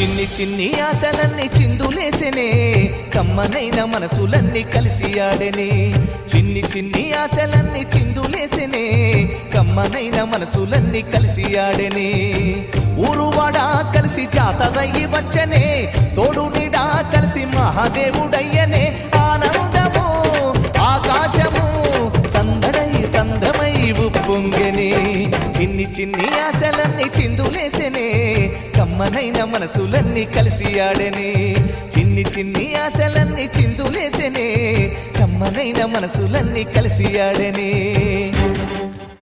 చిన్ని చిన్ని ఆశలన్నీ చిందులేసెనే కమ్మనైన మనసులన్నీ కలిసి ఆడెనే. చిన్ని చిన్ని ఆశలన్నీ చిందులేసెనే కమ్మనైన మనసులన్నీ కలిసి ఆడెనే. ఊరువాడా కలిసి జాతరయ్యి వచ్చనే తోడు నీడా కలిసి మహాదేవుడయ్యనే. ఆనందము ఆకాశము సందడై సందమై ఉప్పొంగనే. చిన్ని చిన్ని ఆశలన్నీ చిందులేసెనే కమ్మనైన మనసులన్నీ కలిసి ఆడనే. చిన్ని చిన్ని ఆశలన్నీ చిందులేసెనే. కమ్మనైన మనసులన్నీ కలిసి ఆడనే.